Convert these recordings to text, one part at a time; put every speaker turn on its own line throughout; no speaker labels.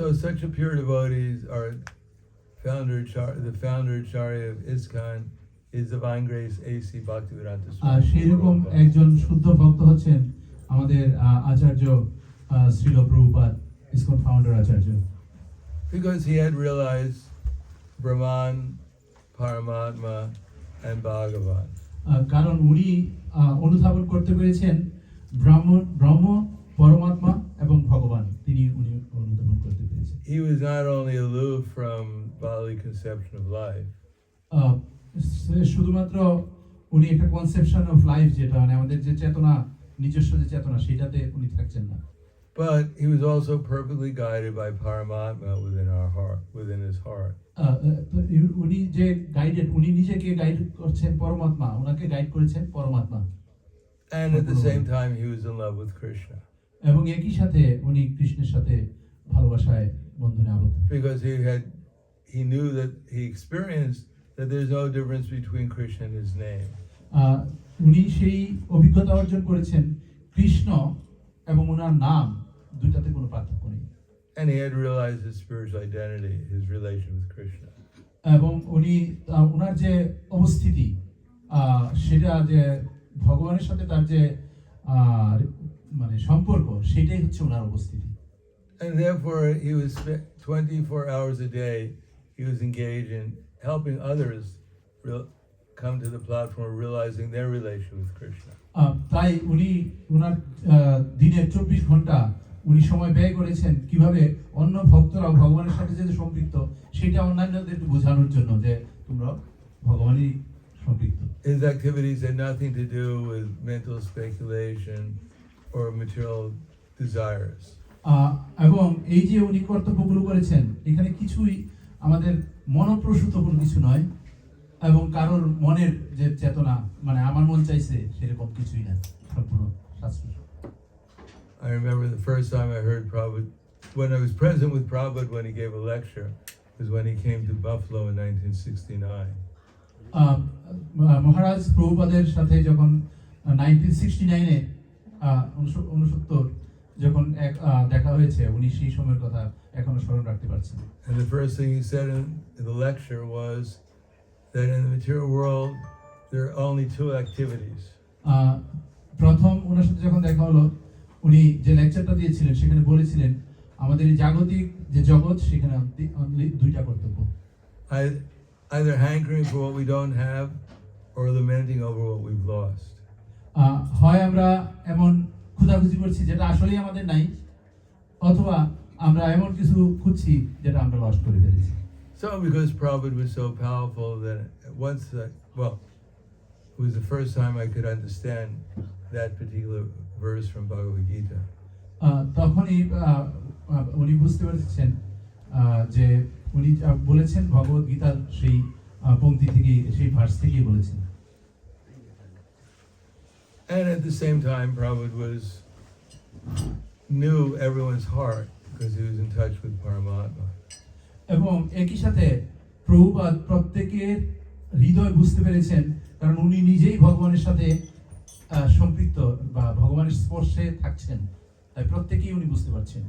So such a pure devotees are founder Char- the founder Charya of ISKCON is Divine Grace A.C. Bhaktivedanta
R
Swami.
একজন শুদ্ধ ভক্ত হচ্ছেন আমাদের আচার্য Srila Prabhupada ISKCON founder Acharya
Because he had realized Brahman, Paramatma, and Bhagavan.
কারণ উনি অনুধাবন করতে পেরেছেন ব্রাহ্ম ব্রহ্ম পরমাত্মা এবং ভগবান তিনি উনি
He was not only aloof from bodily conception of life,
শুধুমাত্র উনি একটা কনসেপশন অফ লাইফ যেটা মানে আমাদের যে চেতনা নিজস্ব যে চেতনা সেটাতে উনি থাকছেন না
but he was also perfectly guided by Paramatma within our heart, within his heart.
উনি যে গাইডেড উনি নিজেকে গাইড করছেন পরমাত্মা ওনাকে গাইড করেছেন পরমাত্মা
And at the same time, he was in love with Krishna
এবং একই সাথে উনি কৃষ্ণের সাথে ভালোবাসায় বন্ধনে আবদ্ধ
because he had he knew that he experienced that there's no difference between Krishna and his name.
উনি সেই অভিজ্ঞতা অর্জন করেছেন কৃষ্ণ এবং ওনার নাম দুইটাতে কোনো পার্থক্য নেই
And he had realized his spiritual identity, his relation with Krishna.
এবং উনি ওনার যে অবস্থিতি সেটা যে ভগবানের সাথে তার যে মানে সম্পর্ক সেটাই হচ্ছে ওনার অবস্থিতি
And therefore, he was spe- 24 hours a day, he was engaged in helping others real, come to the platform, realizing their relation with Krishna.
আহ, তাই উনি ওনার আহ, দিনের চব্বিশ ঘন্টা উনি সময় ব্যয় করেছেন কিভাবে অন্য ভক্তরা ভগবানের সাথে যে সম্পৃক্ত সেটা অন্যান্যদের বোঝানোর জন্য যে তোমরা ভগবানই সম্পৃক্ত
His activities had nothing to do with mental speculation or material desires.
আহ, এবং এই যে উনি কর্তব্যগুলো করেছেন এখানে কিছুই আমাদের মনপ্রসূত কোনো কিছু নয় এবং কারোর মনের যে চেতনা মানে আমার মন চাইছে সেরকম কিছুই না সম্পূর্ণ শাস্ত্র
I remember the first time I heard Prabhupada, when I was present with Prabhupada when he gave a lecture, was when he came to Buffalo in 1969.
আহ, মহারাজ প্রভুপাদের সাথে যখন নাইনটিন সিক্সটি নাইনে উনসত্তর যখন এক দেখা হয়েছে উনি সেই সময়ের কথা এখনও স্মরণ রাখতে পারছেন
And the first thing he said in, in the lecture was that in the material world, there are only two activities.
প্রথম ওনার সাথে যখন দেখা হলো উনি যে লেকচারটা দিয়েছিলেন সেখানে বলেছিলেন আমাদের এই জাগতিক যে জগৎ সেখানে only দুইটা কর্তব্য
either hankering for what we don't have or lamenting over what we've lost.
হয় আমরা এমন খুঁজাখুঁজি করছি যেটা আসলেই আমাদের নাই অথবা আমরা এমন কিছু খুঁজছি যেটা আমরা লস্ট করে ফেলেছি
So, because Prabhupada was so powerful that once, I, well, it was the first time I could understand that particular verse from Bhagavad Gita.
আহ, তখনই আহ, আহ, উনি বুঝতে পেরেছেন যে উনি বলেছেন ভগবত গীতার সেই আহ, থেকে সেই ভার্স থেকেই বলেছেন
And at the same time, Prabhupada was, knew everyone's heart because he was in touch with Paramatma.
এবং একই সাথে প্রভুপাদ প্রত্যেকের হৃদয় বুঝতে পেরেছেন কারণ উনি নিজেই ভগবানের সাথে সম্পৃক্ত বা ভগবানের স্পর্শে থাকছেন তাই প্রত্যেকেই উনি বুঝতে পারছেন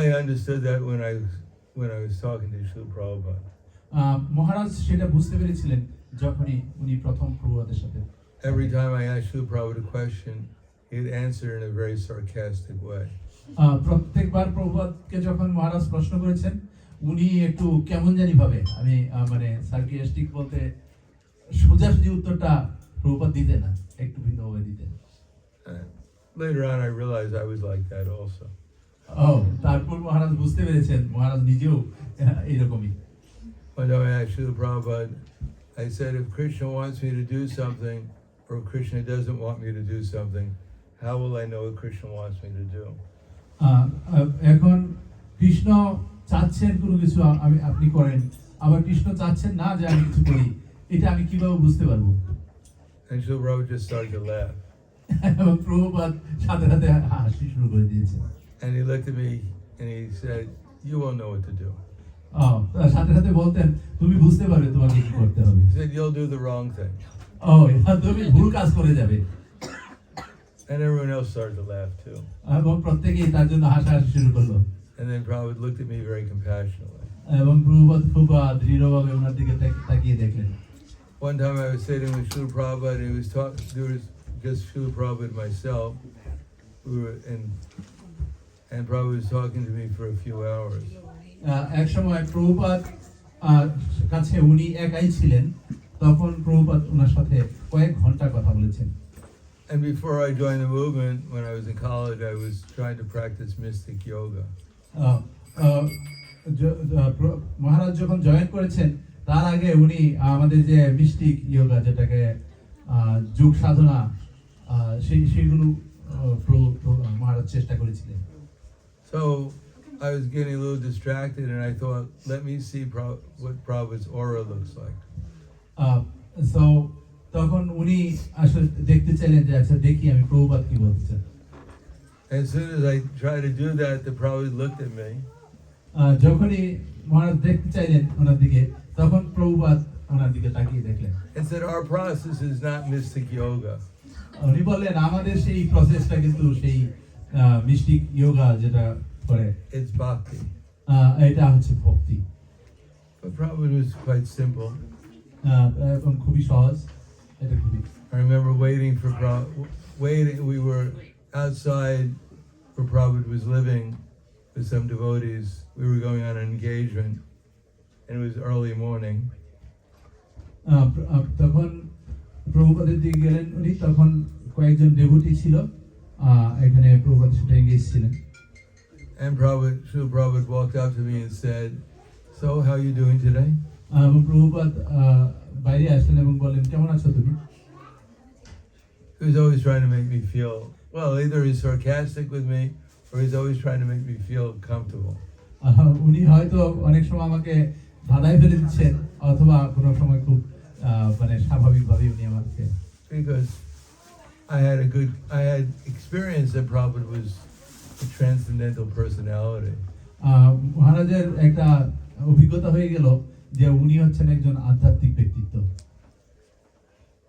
I understood that when I when I was talking to Srila Prabhupada.
মহারাজ সেটা বুঝতে পেরেছিলেন যখনই উনি প্রথম প্রভুপাদের সাথে
Every time I asked Srila Prabhupada a question, he'd answer in a very sarcastic way.
প্রত্যেকবার প্রভুপাদকে যখন মহারাজ প্রশ্ন করেছেন উনি একটু কেমন জানি ভাবে আমি মানে সার্কিয়াস্টিক বলতে সোজাসুজি উত্তরটা প্রভুপাদ দিতেন না একটু ভিন্নভাবে দিতেন
And later on, I realized I was like that also.
ও তারপর মহারাজ বুঝতে পেরেছেন মহারাজ নিজেও আহ, এইরকমই
One time I asked Srila Prabhupada, I said, if Krishna wants me to do something, or Krishna doesn't want me to do something, how will I know what Krishna wants me to do?
আহ, আহ, এখন কৃষ্ণ চাচ্ছেন কোনো কিছু আমি আপনি করেন আবার কৃষ্ণ চাচ্ছেন না যে আমি কিছু করি এটা আমি কীভাবে বুঝতে পারব
And Srila Prabhupada just started to laugh.
Prabhupada সাথে সাথে হাসি শুরু করে দিয়েছে
And he looked at me and he said, You won't know what to do.
আহ, তার সাথে সাথে বলতেন তুমি বুঝতে পারবে তোমাকে কি করতে হবে
He said, You'll do the wrong thing.
ও এটা তুমি ভুল কাজ করে যাবে
And everyone else started to laugh too.
এবং প্রত্যেকেই তার জন্য হাসাহাসি শুরু করলো
And then Prabhupada looked at me very compassionately.
এবং প্রভুপাত খুব আহ, দৃঢ়ভাবে ওনার দিকে তাক- তাকিয়ে দেখলেন
One time I was sitting with Srila Prabhupada, and he was talking, there was just Srila Prabhupada and myself. We were in, and Prabhupada was talking to me for a few hours.
আহ, এক সময় প্রভুপাত কাছে উনি একাই ছিলেন তখন প্রভুপাত ওনার সাথে কয়েক ঘণ্টা কথা বলেছেন
And before I joined the movement, when I was in college, I was trying to practice mystic yoga.
মহারাজ যখন জয়েন করেছেন তার আগে উনি আমাদের যে মিস্টিক ইয়োগা যেটাকে যোগ সাধনা সেই সেইগুলো মহারাজ চেষ্টা করেছিলেন
So I was getting a little distracted, and I thought, let me see Pro- what Prabhupada's aura looks like.
So তখন উনি আসলে দেখতে চাইলেন যে আচ্ছা দেখি আমি প্রভুপাত কি বলতে চান
As soon as I tried to do that, the Prabhupada looked at me,
আহ, যখনই মহারাজ দেখতে চাইলেন ওনার দিকে তখন প্রভুপাত ওনার দিকে তাকিয়ে দেখলেন
and said, Our process is not mystic yoga.
উনি বললেন আমাদের সেই প্রসেসটা কিন্তু সেই মিস্টিক ইয়োগা যেটা করে
It's bhakti.
আহ, এটা হচ্ছে ভক্তি
But Prabhupada was quite simple.
আহ, এবং খুবই সহজ এটা খুবই
I remember waiting for Prabhupada, waiting, we were outside where Prabhupada was living with some devotees. We were going on an engagement, and it was early morning.
আহ, প্র- আহ, তখন প্রভুপাদের দিকে গেলেন উনি তখন কয়েকজন ডেভুটি ছিল আহ, এখানে প্রভুপাদের সাথে এঙ্গেজ ছিলেন
And Prabhupada, Srila Prabhupada walked up to me and said, So, how are you doing today?
আহ, এবং প্রভুপাদ আহ, বাইরে আসলেন এবং বললেন কেমন আছো তুমি
He was always trying to make me feel, well, either he's sarcastic with me or he's always trying to make me feel comfortable.
আহ, উনি হয়তো অনেক সময় আমাকে ধাঁধায় ফেলে দিচ্ছেন অথবা কোনো সময় খুব আহ, মানে স্বাভাবিকভাবে উনি আমাকে
Because I had a good, I had experienced that Prabhupada was a transcendental personality.
আহ, মহারাজের একটা অভিজ্ঞতা হয়ে গেল যে উনি হচ্ছেন একজন আধ্যাত্মিক ব্যক্তিত্ব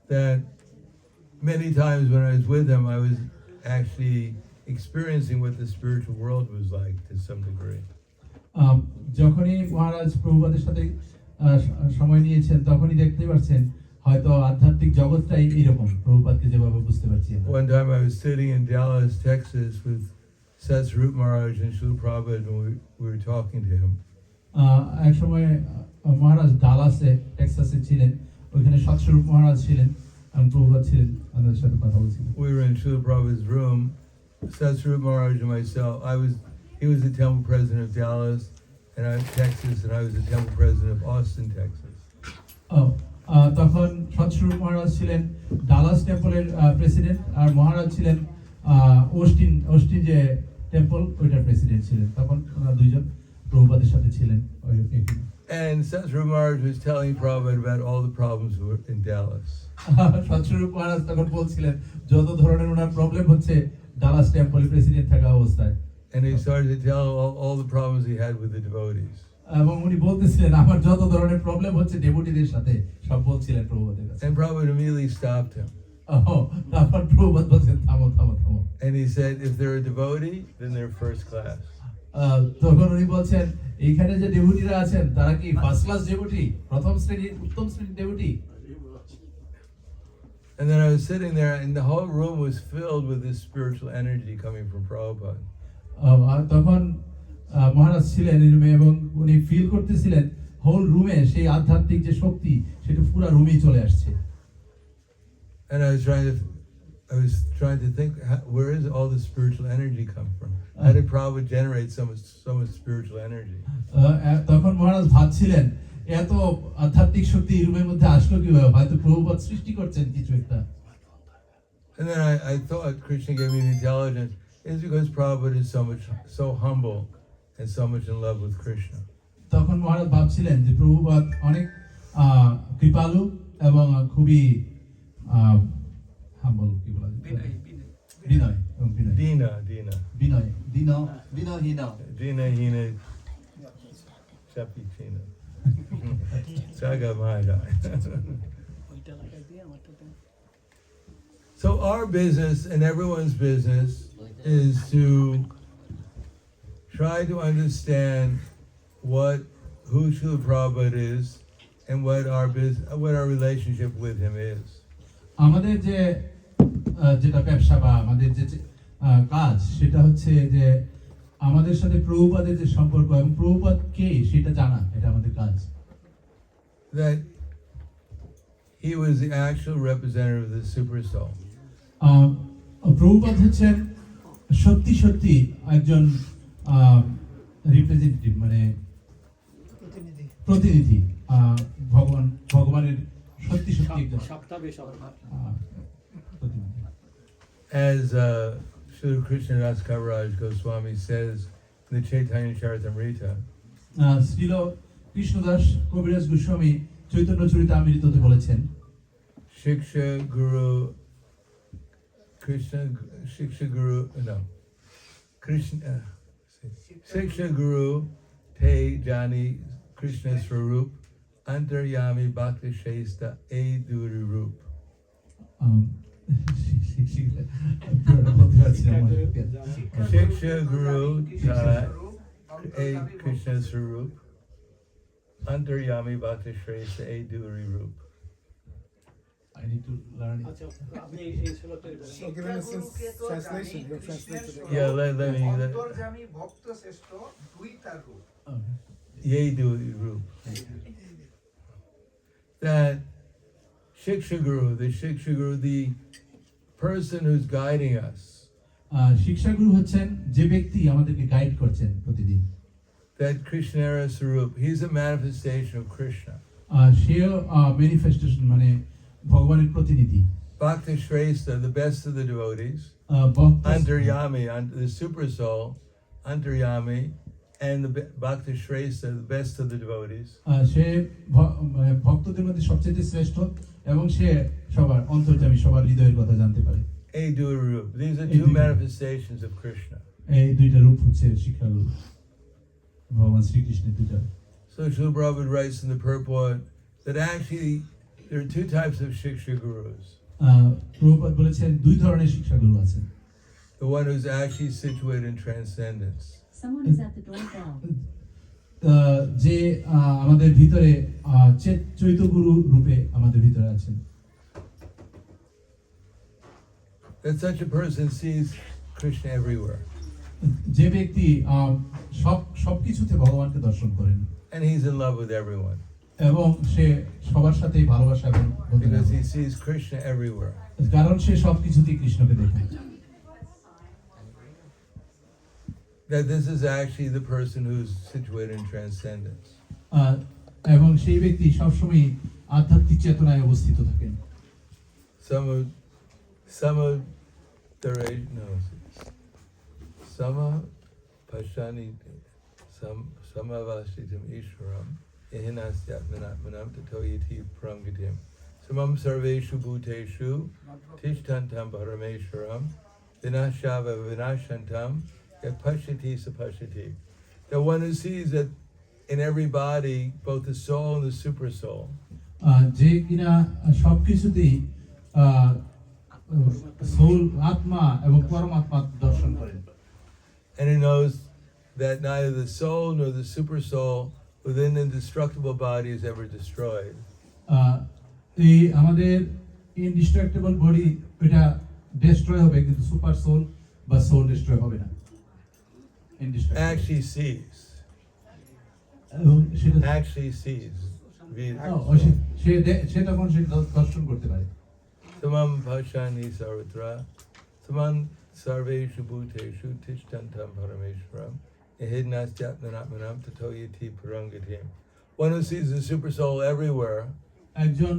That many times when I was with him, I was actually experiencing what the spiritual world was like to some degree.
আহ, যখনই মহারাজ প্রভুপাদের সাথে আহ, স- সময় নিয়েছেন তখনই দেখতে পাচ্ছেন হয়তো আধ্যাত্মিক জগৎটাই এইরকম প্রভুপাদকে যেভাবে বুঝতে পারছি আমরা।
One time I was sitting in Dallas, Texas with Seth Root Maharaj and Srila Prabhupada, and we, we were talking to him.
আহ, এক সময় আহ, মহারাজ ডালাসে টেক্সাসে ছিলেন ওইখানে সৎস্বরূপ মহারাজ ছিলেন এবং প্রভুপাদ ছিলেন আমাদের সাথে কথা বলছিলেন
We were in Srila Prabhupada's room, Seth Root Maharaj and myself. I was, he was the temple president of Dallas, and I Texas, and I was the temple president of Austin, Texas.
ও, আহ, তখন সৎস্বরূপ মহারাজ ছিলেন Dallas টেম্পলের president আর মহারাজ ছিলেন আহ, ওস্টিন ওস্টিন যে temple ওইটার president ছিলেন তখন ওনারা দুইজন প্রভুপাদের সাথে ছিলেন
And Seth Maharaj was telling Prabhupada about all the problems were in Dallas.
সৎস্বরূপ মহারাজ তখন বলছিলেন যত ধরনের ওনার প্রবলেম হচ্ছে ডালাস টেম্পল প্রেসিডেন্ট থাকা অবস্থায়
And he started to tell all, all the problems he had with the devotees.
এবং উনি বলতেছিলেন আমার যত ধরনের প্রবলেম হচ্ছে ডেপুটিদের সাথে সব বলছিলেন প্রভুপাদের কাছে
And Prabhupada immediately stopped him.
ও, তারপর প্রভুপাদ বলছেন থামো থামো থামো
And he said, if they're a devotee, then they're first class.
তখন উনি বলছেন এইখানে যে ডেপুটিরা আছেন তারা কি ফার্স্ট ক্লাস ডেপুটি প্রথম শ্রেণির উত্তম শ্রেণির deputy
And then I was sitting there, and the whole room was filled with this spiritual energy coming from Prabhupada.
তখন মহারাজ ছিলেন রুমে এবং উনি ফিল করতেছিলেন হোল রুমে সেই আধ্যাত্মিক যে শক্তি সেটা পুরো রুমেই চলে আসছে
And I was trying to, I was trying to think, how, where is all this spiritual energy come from? How did Prabhupada generate so much, so much spiritual energy?
আহ, আহ, তখন মহারাজ ভাবছিলেন এত আধ্যাত্মিক শক্তি এই রুমের মধ্যে আসলো কিভাবে হয়তো প্রভুপাত সৃষ্টি করছেন কিছু একটা
And then I, I thought Krishna gave me the intelligence. It's because Prabhupada is so much, so humble, and so much in love with Krishna.
তখন মহারাজ ভাবছিলেন যে প্রভুপাত অনেক আহ, কৃপালু এবং খুবই আহ, humble, কি বলা যায়? বিনয় এবং বিনয়
Dina, Dina,
বিনয় দিন বিনয়হীন
Dina, Hina, Chapi, Tina. Saga Mahadai. So our business and everyone's business is to try to understand what who Srila Prabhupada is and what our business, what our relationship with him is.
আমাদের যে আহ, যেটা ব্যবসা বা আমাদের যে কাজ সেটা হচ্ছে যে আমাদের সাথে প্রভুপাদের যে সম্পর্ক এবং প্রভুপাদ কে সেটা জানা এটা আমাদের কাজ
That he was the actual representative of the super soul.
আহ, প্রভুপাদ হচ্ছেন সত্যি সত্যি একজন রিপ্রেজেন্টেটিভ মানে প্রতিনিধি আহ, ভগবান ভগবানের সত্যি সত্যি একজন আহ, প্রতিনিধি
As uh, Srila Krishna Das Kaviraj Goswami says in the Chaitanya Charitamrita,
আহ, শ্রীল কৃষ্ণদাস কবিরাজ গোস্বামী চৈতন্য চরিতামৃততে বলেছেন
Shiksha Guru Krishna Shiksha Guru no Krishna uh, Shiksha Guru Te Jani Krishna Swarup Antaryami Bhakti Shasta Aduri Rup.
Um,
Shiksha Guru Tara A Krishna Sarup. Antaryami Bhakti Shasta Aduri Rup.
I need to learn it.
So give translation. Your translation.
Yeah, let, let me. Let,
okay.
Yay, do you, that Shiksha Guru, the Shiksha Guru, the person who's guiding us,
আহ, শিক্ষাগুরু হচ্ছেন যে ব্যক্তি আমাদেরকে guide করছেন প্রতিদিন
that Krishnara Sarup, he's a manifestation of Krishna.
আহ, সেও manifestation মানে ভগবানের প্রতিনিধি
Bhakti Shrestha, the best of the devotees,
আহ, ভক্ত
Antaryami, un- the super soul, Antaryami, and the be- Bhakti Shrestha, the best of the devotees.
আহ, সে ভ- মানে ভক্তদের মধ্যে সবচেয়ে শ্রেষ্ঠ এবং সে সবার অন্তর্যামী সবার হৃদয়ের কথা জানতে পারে
Adura Rup. These are
Hey,
two
Duru.
manifestations of Krishna.
এই দুইটা রূপ হচ্ছে শিক্ষাগুরু ভগবান শ্রীকৃষ্ণের দুইটা
So Srila Prabhupada writes in the purport that actually there are two types of Shiksha Gurus.
আহ, প্রভুপাদ বলেছেন দুই ধরনের শিক্ষাগুরু আছেন
The one who's actually situated in transcendence.
Someone is at the doorbell.
আহ, যে আমাদের ভিতরে চৈতগুরু রূপে আমাদের ভিতরে আছেন
That such a person sees Krishna everywhere.
যে ব্যক্তি সব সবকিছুতে ভগবানকে দর্শন করেন
And he's in love with everyone.
এবং সে সবার সাথেই ভালোবাসা এবং
Because he sees Krishna everywhere.
কারণ সে সবকিছুতেই কৃষ্ণকে দেখে
That this is actually the person who's situated in transcendence.
আহ, এবং সেই ব্যক্তি সবসময় আধ্যাত্মিক চেতনায় অবস্থিত থাকেন
Some of some of the no Sama Pashani Sam Samavasitam Ishwaram Ihinasyatmanatmanam Tatoyati Prangatim Samam Sarveshu Bhuteshu Tishtantam Parameshwaram Vinashava Vinashantam Yat Pashati Sapashati. The one who sees that in every body, both the soul and the super soul,
আহ, যে কিনা সবকিছুতেই soul আত্মা এবং পরমাত্মা দর্শন করেন
And he knows that neither the soul nor the super soul within the indestructible body is ever destroyed.
আহ, এই আমাদের ইনডিস্ট্রাক্টেবল বডি এটা ডিস্ট্রয় হবে কিন্তু সুপার সোল বা সোল ডিস্ট্রয় হবে না Indestructible.
Actually sees.
এবং সেটা
Actually sees. Ve-
ও, ও সে- সে দে- সে তখন সে দ- দর্শন করতে পারে
Tamam pashani sarvatra. Tamam sarveshu bhuteshu tishtantam parameshwaram. Ehidnastyatmanatmanam tatoyati parangatim. One who sees the super soul everywhere
একজন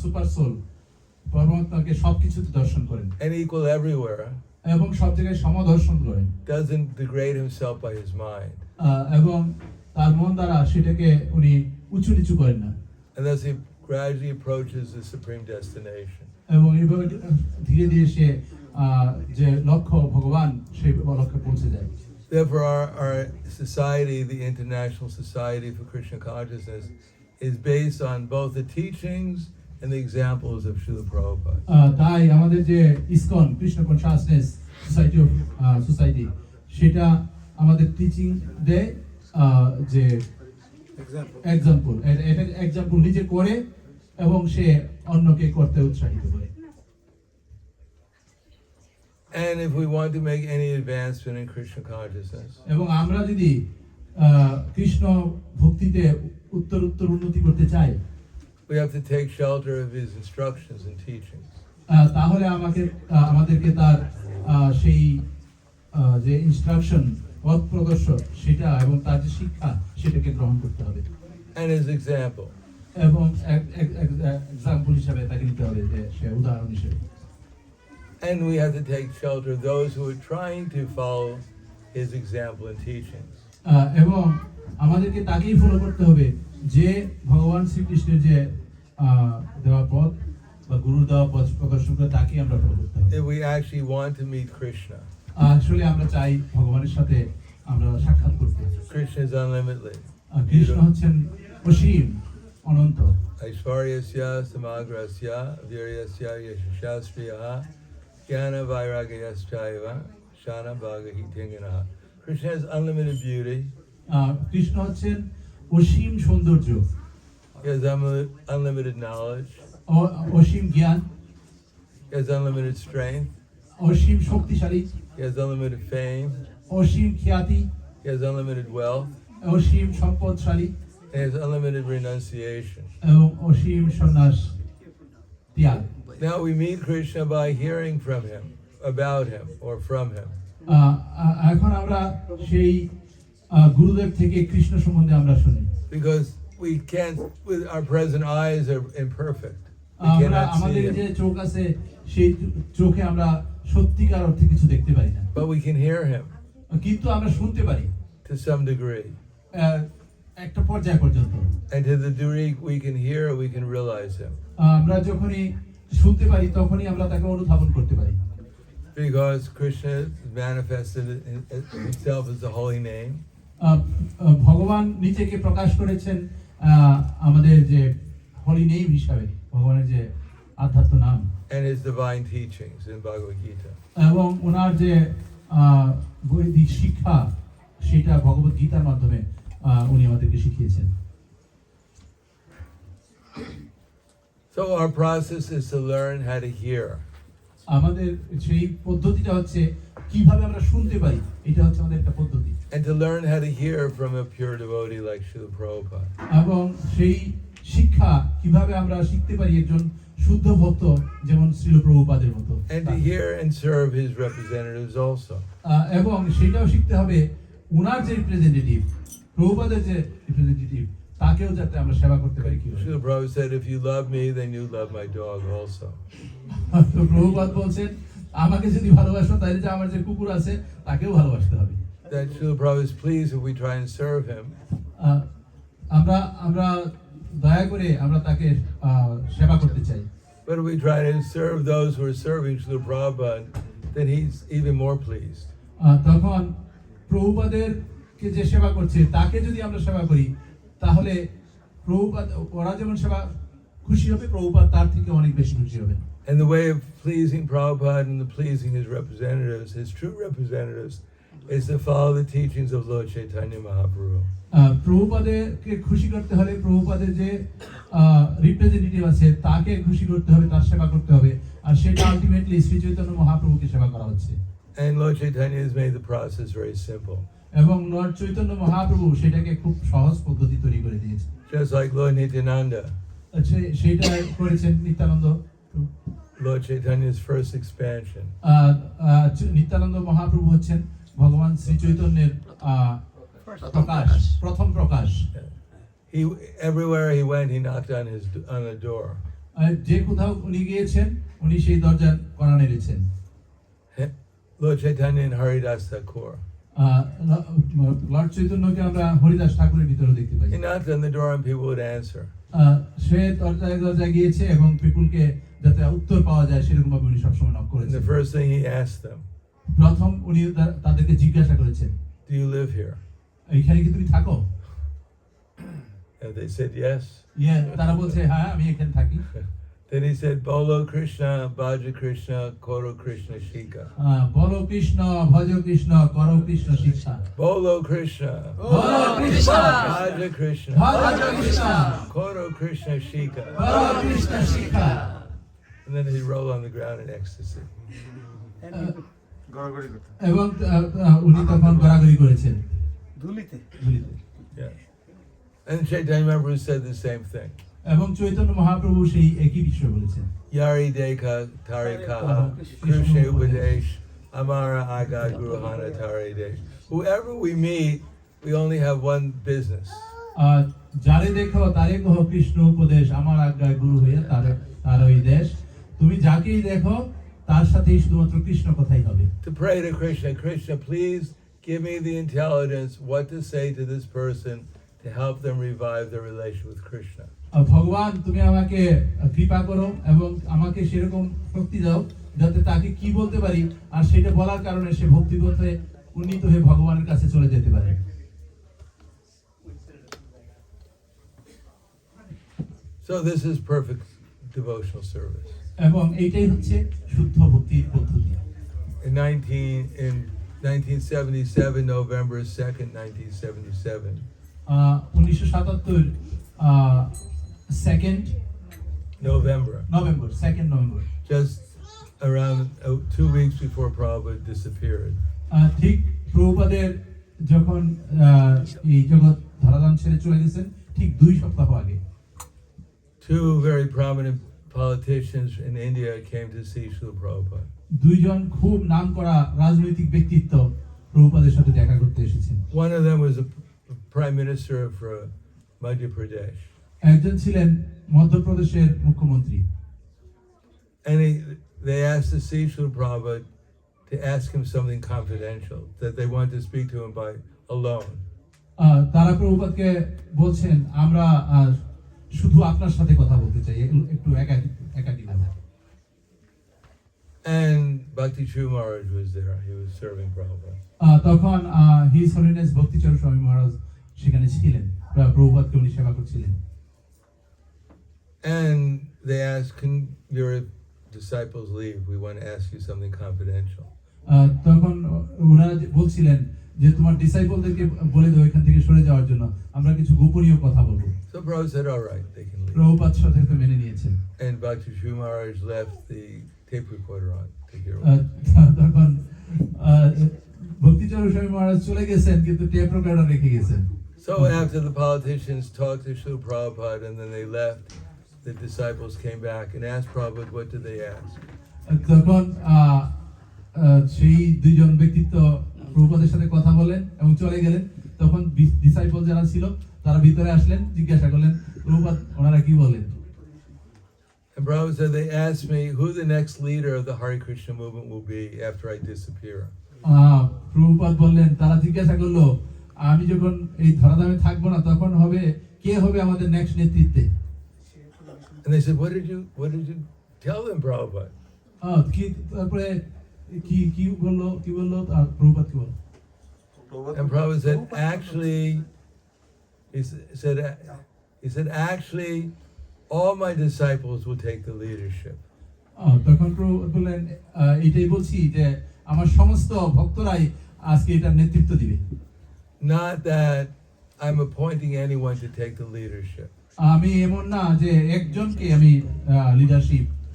সুপার সোল পরমাত্মাকে সবকিছুতে দর্শন করেন
and equal everywhere
এবং সব জায়গায় সমদর্শন করেন
doesn't degrade himself by his mind.
আহ, এবং তার মন দ্বারা সেটাকে উনি উঁচু নিচু করেন না
And thus he gradually approaches the supreme destination.
এবং এইভাবে ধীরে ধীরে সে আহ, যে লক্ষ্য ভগবান সেই লক্ষ্যে পৌঁছে যায়
Therefore, our, our society, the International Society for Krishna Consciousness, is based on both the teachings and the examples of Srila Prabhupada.
তাই আমাদের যে ISKCON Krishna consciousness society of society সেটা আমাদের টিচিং দেয় যে এক্সাম্পল এটা এক্সাম্পল নিজে করে এবং সে অন্যকে করতে উৎসাহিত করে।
And if we want to make any advancement in Krishna consciousness,
এবং আমরা যদি আহ, কৃষ্ণ ভক্তিতে উত্তর উত্তর উন্নতি করতে চাই
we have to take shelter of his instructions and teachings.
আহ, তাহলে আমাকে আহ, আমাদেরকে তার আহ, সেই আহ, যে ইনস্ট্রাকশন পথ প্রদর্শক সেটা এবং তার যে শিক্ষা সেটাকে গ্রহণ করতে হবে
And his example.
এবং এক্সাম্পল হিসাবে তাকে নিতে হবে যে সে উদাহরণ হিসেবে
And we have to take shelter of those who are trying to follow his example and teachings.
আহ, এবং আমাদেরকে তাকেই ফলো করতে হবে যে ভগবান শ্রীকৃষ্ণের যে দেওয়া পথ বা গুরু দেওয়া পথ প্রকাশ করে তাকে আমরা
প্রবর্তি
আসলে আমরা চাই ভগবানের সাথে আমরা সাক্ষাৎ করতে। কৃষ্ণ হচ্ছেন অসীম অনন্ত।
ঐশ্বর্য সমাগ্রস্য ধৈর্যস্য যশস্যস্য জ্ঞান বৈরাগ্যস্য এব শান ভাগ Krishna is unlimited beauty
Krishna হচ্ছেন অসীম সৌন্দর্য
He has unli- unlimited knowledge.
অ- অসীম জ্ঞান
He has unlimited strength.
অসীম শক্তিশালী
He has unlimited fame.
অসীম খ্যাতি
He has unlimited wealth.
অসীম সম্পদশালী
And he has unlimited renunciation.
এবং অসীম সন্ন্যাস ত্যাগ
Now we meet Krishna by hearing from him, about him, or from him.
আহ, আহ, এখন আমরা সেই আহ, গুরুদেব থেকে কৃষ্ণ সম্বন্ধে আমরা শুনি
Because we can't, with our present eyes are imperfect. We
আমরা আমাদের যে. চোখ আছে সেই চোখে আমরা সত্যিকার অর্থে কিছু দেখতে পারি না
But we can hear him
কিন্তু আমরা শুনতে পারি
to some degree.
একটা পর্যায় পর্যন্ত
And to the degree we can hear, we can realize him.
আমরা যখনই শুনতে পারি তখনই আমরা তাকে অনুধাবন করতে পারি
Because Krishna manifested himself as the holy name.
ভগবান নিজেকে প্রকাশ করেছেন আহ, আমাদের যে হলি নেম হিসাবে ভগবানের যে আধ্যাত্ম নাম
and his divine teachings in Bhagavad Gita.
এবং ওনার যে বৈদিক শিক্ষা সেটা ভগবত গীতার মাধ্যমে উনি আমাদেরকে শিখিয়েছেন
So our process is to learn how to hear.
আমাদের সেই পদ্ধতিটা হচ্ছে কীভাবে আমরা শুনতে পারি এটা হচ্ছে আমাদের একটা পদ্ধতি
And to learn how to hear from a pure devotee like Srila Prabhupada.
এবং সেই শিক্ষা কীভাবে আমরা শিখতে পারি একজন শুদ্ধ ভক্ত যেমন শ্রীল প্রভুপাদের মতো
And to hear and serve his representatives also.
এবং সেটাও শিখতে হবে উনার যে রিপ্রেজেন্টেটিভ প্রভুপাদের যে রিপ্রেজেন্টেটিভ তাকেও যাতে আমরা সেবা করতে পারি কীভাবে
Srila Prabhupada said, if you love me, then you love my dog also.
তো প্রভুপাদ বলছেন আমাকে যদি ভালোবাসো তাহলে যে আমার যে কুকুর আছে তাকেও ভালোবাসতে হবে
That Srila Prabhupada is pleased if we try and serve him.
আহ, আমরা আমরা দয়া করে আমরা তাকে আহ, সেবা করতে চাই
But if we try to serve those who are serving Srila Prabhupada, then he's even more pleased.
আহ, তখন প্রভুপাদেরকে যে সেবা করছে তাকে যদি আমরা সেবা করি তাহলে প্রভুপাদ ওরা যেমন সেবা খুশি হবে প্রভুপাদ তার থেকে অনেক বেশি খুশি হবে
And the way of pleasing Prabhupada and the pleasing his representatives, his true representatives, is to follow the teachings of Lord Chaitanya Mahaprabhu.
প্রভুপাদেরকে খুশি করতে হলে প্রভুপাদের যে রিপ্রেজেন্টেটিভ আছে তাকে খুশি করতে হবে তার সেবা করতে হবে আর সেটা আলটিমেটলি শ্রী চৈতন্য মহাপ্রভুকে সেবা করা হচ্ছে
And Lord Chaitanya has made the process very simple.
এবং লর্ড চৈতন্য মহাপ্রভু সেটাকে খুব সহজ পদ্ধতি তৈরি করে দিয়েছে
Just like Lord Nityananda,
সে- সেইটা করেছেন Nityananda
Lord Chaitanya's first expansion.
Nityananda Mahaprabhu হচ্ছেন ভগবান শ্রী চৈতন্যের প্রকাশ প্রথম প্রকাশ
He everywhere he went, he knocked on his on the door.
যে কোথাও উনি গিয়েছেন উনি সেই দরজা করা নেড়েছেন
Lord Chaitanya and Haridas Thakur.
Lord চৈতন্যকে আমরা হরিদাস ঠাকুরের ভিতরে দেখতে পাই
He knocked on the door and people would answer.
আহ, সে দরজায় দরজায় গিয়েছে এবং পিপুলকে যাতে উত্তর পাওয়া যায় সেরকম ভাবে উনি সবসময় নক করেছেন
the first thing he asked them,
প্রথম উনি তাদেরকে জিজ্ঞাসা করেছেন
"Do you live here?"
এইখানে কি তুমি থাকো
And they said yes.
ইয়ে তারা বলছে হ্যাঁ আমি এখানে থাকি
Then he said, Bolo Krishna, Bhaja Krishna, Koro Krishna Shika.
আহ, বলো কৃষ্ণ ভজ কৃষ্ণ কর কৃষ্ণ শিক্ষা
Bolo Krishna,
বলো কৃষ্ণ
Bhaja Krishna,
ভজ কৃষ্ণ
Koro Krishna Shika.
কর কৃষ্ণ শিক্ষা
And then he'd roll on the ground in ecstasy.
Gorgori
এবং উনি তখন গড়াগড়ি করেছেন
ধুলিতে
ধুলিতে।
And Chaitanya Mahaprabhu said the same thing.
এবং চৈতন্য মহাপ্রভু সেই একই বিষয় বলেছেন
Yari Deka Tarikaha, Krishna Upadesh, Amara Aga Guruhana Tari Desh. Whoever we meet, we only have one business.
যারে দেখো তারে কহ কৃষ্ণ উপদেশ আমার আজ্ঞায় গুরু হইয়া তার তার দেশ তুমি যাকেই দেখো তার সাথেই শুধুমাত্র কৃষ্ণ কথাই হবে
To pray to Krishna, Krishna, please give me the intelligence what to say to this person to help them revive their relation with Krishna.
আহ, ভগবান তুমি আমাকে আহ, কৃপা করো এবং আমাকে সেরকম শক্তি দাও যাতে তাকে কি বলতে পারি আর সেটা বলার কারণে সে ভক্তিপথে উন্নীত হয়ে ভগবানের কাছে চলে যেতে পারে
So this is perfect devotional service.
এবং এইটাই হচ্ছে শুদ্ধ ভক্তির পদ্ধতি
In 19 in 1977, November 2nd, 1977,
উনিশশো সাতাত্তর second
November,
November second November
just around uh, two weeks before Prabhupada disappeared.
Ah, ঠিক প্রভুপাদের যখন আহ, এই জগৎ ধরাধাম ছেড়ে চলে গেছেন ঠিক দুই সপ্তাহ আগে
Two very prominent politicians in India came to see Srila Prabhupada.
দুইজন খুব নাম করা রাজনৈতিক ব্যক্তিত্ব প্রভুপাদের সাথে দেখা করতে এসেছেন
One of them was a prime minister for Madhya Pradesh.
একজন ছিলেন মধ্যপ্রদেশের মুখ্যমন্ত্রী
And he, they asked to see Srila Prabhupada to ask him something confidential, that they wanted to speak to him by alone.
আহ, তারা প্রভুপাদকে বলছেন আমরা আহ, শুধু আপনার সাথে কথা বলতে চাই একটু- একটু একাকি একাকি
And Bhakti True Maharaj was there. He was serving Prabhupada.
তখন হিজ হলিনেস ভক্তিচরণ স্বামী মহারাজ সেখানে ছিলেন প্রভুপাদকে উনি সেবা করছিলেন
And they asked, Can your disciples leave? We want to ask you something confidential.
তখন ওনারা বলছিলেন যে তোমার ডিসাইপলদেরকে বলে দাও এখান থেকে সরে যাওয়ার জন্য আমরা কিছু গোপনীয় কথা বলব
So said, All right, they can leave.
Prabhupada সাথে মেনে নিয়েছেন
And Bhakti True Maharaj left the tape recorder on to hear.
আহ, তখন ভক্তিচরণ স্বামী মহারাজ চলে গেছেন কিন্তু টেপ রেকর্ডার রেখে গেছেন
So after the politicians talked to Srila Prabhupada and then they left, the disciples came back and asked Prabhupada, What did they ask?
তখন আহ, আহ, সেই দুইজন ব্যক্তিত্ব প্রভুপাদের সাথে কথা বলেন এবং চলে গেলেন তখন ডিসাইপল যারা ছিল তারা ভিতরে আসলেন জিজ্ঞাসা করলেন প্রভুপাদ ওনারা কি বলেন
And Prabhupada said, They asked me who the next leader of the Hare Krishna movement will be after I disappear.
Prabhupada বললেন তারা জিজ্ঞাসা করল আমি যখন এই ধরাধামে থাকব না তখন হবে কে হবে আমাদের নেক্সট নেতৃত্বে
And they said, What did you what did you tell them, Prabhupada?
তারপরে কি কি বলল কি বলল আর প্রভুপাদ কি বলল
And Prabhupada said, actually, he said, he said, actually, all my disciples will take the leadership.
তখন প্রভু বললেন এটাই বলছি যে আমার সমস্ত ভক্তরাই আজকে এটার নেতৃত্ব দিবে
Not that I'm appointing anyone to take the leadership.
আমি এমন না যে একজনকে আমি লিডারশিপ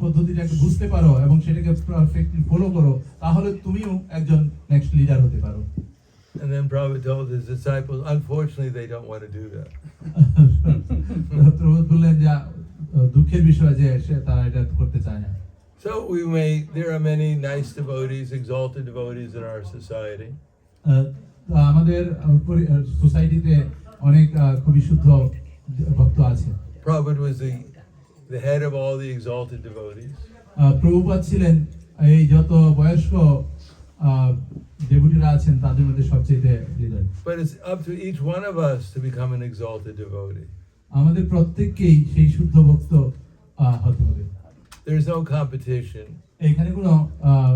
পদ্ধতিটাকে বুঝতে পারো এবং সেটাকে পারফেক্টলি ফলো করো তাহলে তুমিও একজন নেক্সট লিডার হতে পারো
And then Prabhupada told his disciples, unfortunately, they don't want to do that.
প্রবোধ বললেন যে আহ, দুঃখের বিষয় যে সে তারা এটা করতে চায় না
So we may, there are many nice devotees, exalted devotees in our society.
আমাদের সোসাইটিতে অনেক খুবই শুদ্ধ ভক্ত আছে
Prabhupada was the, the head of all the exalted devotees.
Prabhupada ছিলেন এই যত বয়স্ক ডেপুটিরা আছেন তাদের মধ্যে সবচেয়ে leader
But it's up to each one of us to become an exalted devotee.
আমাদের প্রত্যেককেই সেই শুদ্ধ ভক্ত হতে হবে
There's no competition.
এখানে কোনো আহ,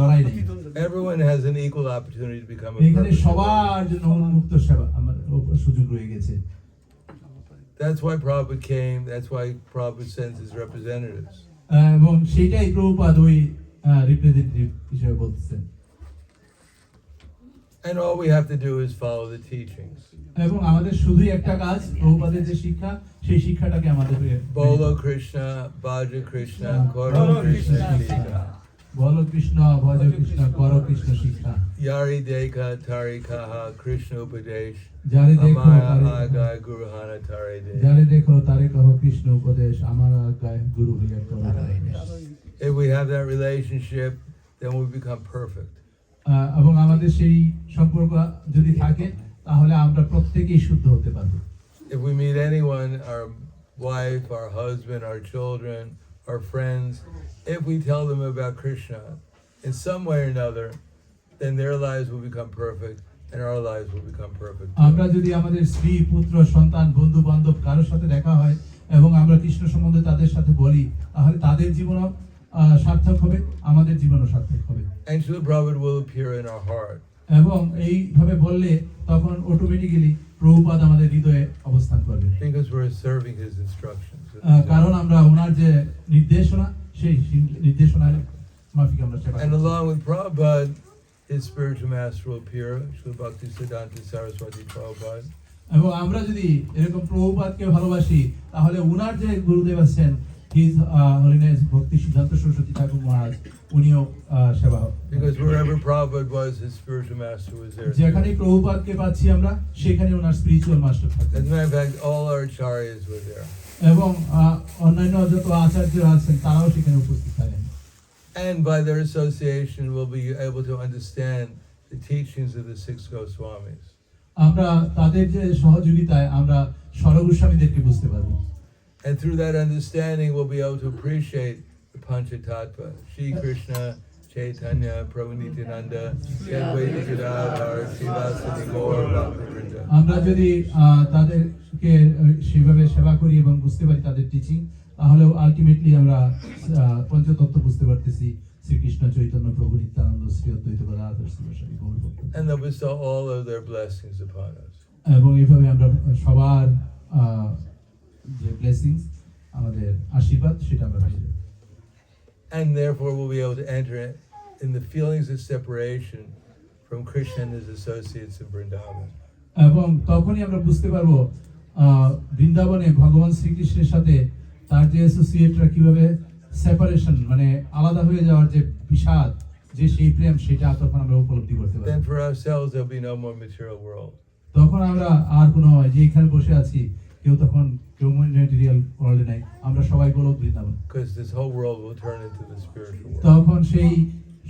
লড়াই নেই
Everyone has an equal opportunity to become a
এখানে সবার জন্য উন্মুক্ত সেবা আমার সুযোগ রয়ে গেছে
That's why Prabhupada came. That's why Prabhupada sends his representatives.
এবং সেইটাই প্রভুপাদ ওই রিপ্রেজেন্টেটিভ হিসেবে বলতেছেন
And all we have to do is follow the teachings.
এবং আমাদের শুধুই একটা কাজ প্রভুপাদের যে শিক্ষা সেই শিক্ষাটাকে আমাদের
Bolo Krishna, Bhaja Krishna, Koro Krishna Shika.
বল কৃষ্ণ ভজ কৃষ্ণ কর কৃষ্ণ শিক্ষা
Yari Deka Tari Kaha Krishna Upadesh.
যারে দেখো
Amaya
তারে
Agai Guru Hana Tare De.
যারে দেখো তারে কহ কৃষ্ণ উপদেশ আমার আজ্ঞায় গুরু হইয়া করো
If we have that relationship, then we become perfect.
এবং আমাদের সেই সম্পর্ক যদি থাকে তাহলে আমরা প্রত্যেকেই শুদ্ধ হতে পারব
If we meet anyone, our wife, our husband, our children, our friends, if we tell them about Krishna in some way or another, then their lives will become perfect and our lives will become perfect. too.
আমরা যদি আমাদের স্ত্রী পুত্র সন্তান বন্ধু বান্ধব কারোর সাথে দেখা হয় এবং আমরা কৃষ্ণ সম্বন্ধে তাদের সাথে বলি তাহলে তাদের জীবনও আহ, সার্থক হবে আমাদের জীবনও সার্থক হবে
And Srila Prabhupada will appear in our heart.
এবং এইভাবে বললে তখন অটোমেটিক্যালি প্রভুপাদ আমাদের হৃদয়ে অবস্থান করবে
Because we're serving his instructions.
কারণ আমরা ওনার যে নির্দেশনা সেই নির্দেশনার মাফিক আমরা সেবা
And along with Prabhupada, his spiritual master will appear, Srila Bhakti Siddhanta Saraswati Prabhupada.
এবং আমরা যদি এরকম প্রভুপাদকে ভালোবাসি তাহলে ওনার যে গুরুদেব আছেন হিজ হলিনেস ভক্তি সিদ্ধান্ত সরস্বতী ঠাকুর মহারাজ উনিও সেবা
Because wherever Prabhupada was, his spiritual master was there.
যেখানে প্রভুপাদকে পাচ্ছি আমরা সেখানে ওনার স্পিরিচুয়াল মাস্টার থাকে
As a matter of fact, all our acharyas were there.
এবং অন্যান্য যত আচার্য আছেন তারাও সেখানে উপস্থিত থাকেন
And by their association, we'll be able to understand the teachings of the six Goswamis.
আমরা তাদের যে সহযোগিতায় আমরা স্বরগোস্বামীদেরকে বুঝতে পারব
And through that understanding, we'll be able to appreciate the Panchatattva, Shri Krishna, Chaitanya, Prabhu Nityananda, Advaita Gadadhar, Srivasadi Gaur, Bhaktivinoda.
আমরা যদি আহ, তাদেরকে আহ, সেভাবে সেবা করি এবং বুঝতে পারি তাদের টিচিং তাহলে আলটিমেটলি আমরা আহ, পঞ্চতত্ত্ব বুঝতে পারতেছি শ্রীকৃষ্ণ চৈতন্য প্রভু নিত্যানন্দ শ্রী অদ্বৈত গদাধর শিবসারী গৌর ভক্ত।
And they'll bestow all of their blessings upon us.
এবং এইভাবে আমরা সবার আহ, যে ব্লেসিংস আমাদের আশীর্বাদ সেটা আমরা পেয়ে যাব।
And therefore, we'll be able to enter in the feelings of separation from Krishna and his associates in Vrindavan.
এবং তখনই আমরা বুঝতে পারব বৃন্দাবনে ভগবান শ্রীকৃষ্ণের সাথে তার যে অ্যাসোসিয়েটরা কীভাবে সেপারেশন মানে আলাদা হয়ে যাওয়ার যে বিষাদ যে সেই প্রেম সেটা তখন আমরা উপলব্ধি করতে পারি
Then for ourselves, there'll be no more material world.
তখন আমরা আর কোনো যে এখানে বসে আছি কেউ তখন কেউ ম্যাটেরিয়াল নাই আমরা সবাই গোলক Vrindavan
Because this whole world will turn into the spiritual world.
তখন সেই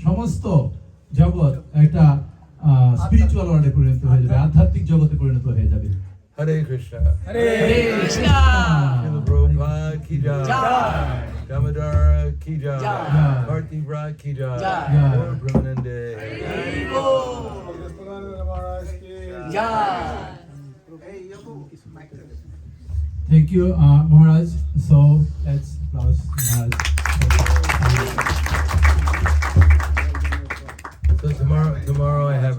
সমস্ত জগৎ একটা স্পিরিচুয়াল ওয়ার্ল্ডে পরিণত হয়ে যাবে আধ্যাত্মিক জগতে পরিণত হয়ে যাবে
Hare Krishna.
হরে
Srila Prabhupada ki jai. Damodara ki jai.
Jai.
Bharti Vrat ki jai.
Jai.
Brahmanande.
মহারাজ কি
Hey,
Thank you, uh, Maharaj. So let's applause Maharaj. So tomorrow, tomorrow I have.